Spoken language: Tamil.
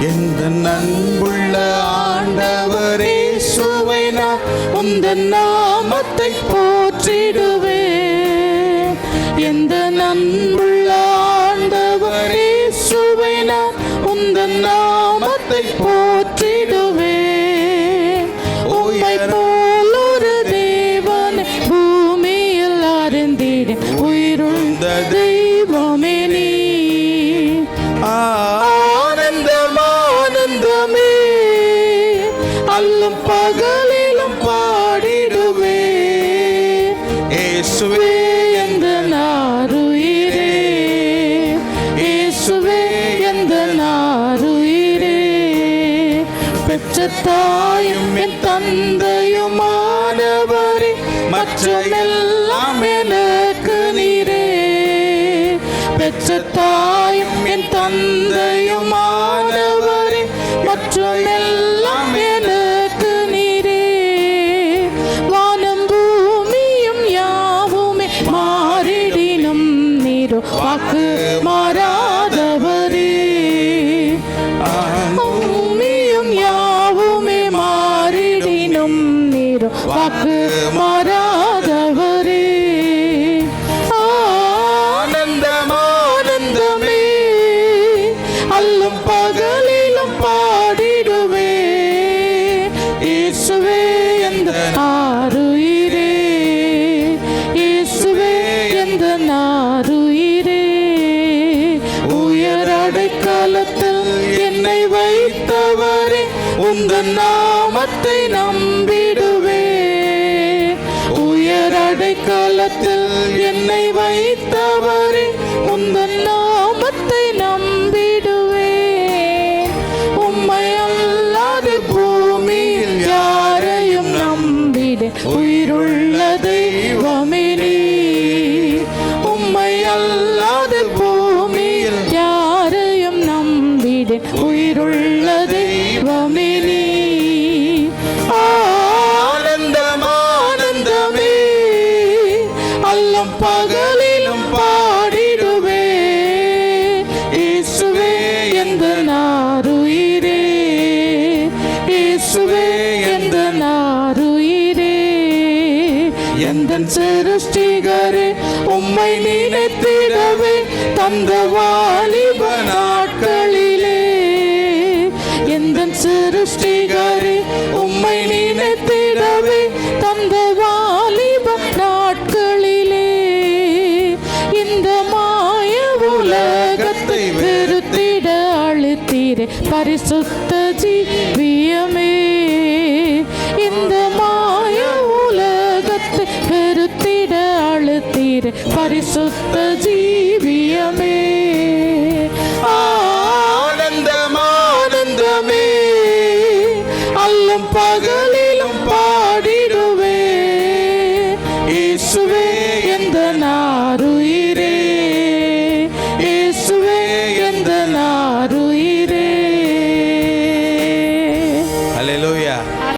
எந்த அன்புள்ள ஆண்டவரே சுவை நான் உந்தன் நாமத்தை போற்றிடுவே எந்த நண்புள்ள பகலிலும் பாடிடுவே இயேசுவே எந்த நாருயிரே இயேசுவே எந்த நாருயிரே பெற்ற தாயும் என் தந்தையுமானவரே மற்றமெல்லாம் எனக்கு நீரே பெற்ற தாயும் என் தந்தையுமானவரே நீரோ வாக்கு மாறாதவரே. பூமியும் யாவுமே மாறிடினும் நீரோ வாக்கு மாறாதவரே. ஆனந்தம் ஆனந்தமே அல்லும் பகலிலும் பாடிடுவே. இயேசுவே எந்த உந்தன் நாமத்தை நம்பிடுவே. உயரடை காலத்தில் என்னை வைத்தவரே உந்தன் நாமத்தை நம்பிடுவே. உம்மை அல்லாது பூமியில் யாரையும் நம்பிட. உயிருள்ள தெய்வமே உம்மை அல்லாது பூமியில் யாரையும் நம்பிட. உயிர் இரவிலும் பகலிலும் பாடிடுவே. இயேசுவே எந்த நாருயிரே. இயேசுவே எந்த நாருயிரே. எந்த சிருஷ்டிகரே உம்மை நினைத்திடவே தந்த வாலிபனா நீரே. பரிசுத்த ஜீவியமே இந்த மாய உலகத்தை வெறுத்திட அழுத்தீரே. பரிசுத்த ஜீவியமே. ஆனந்தமானந்தமே அல்லும் பக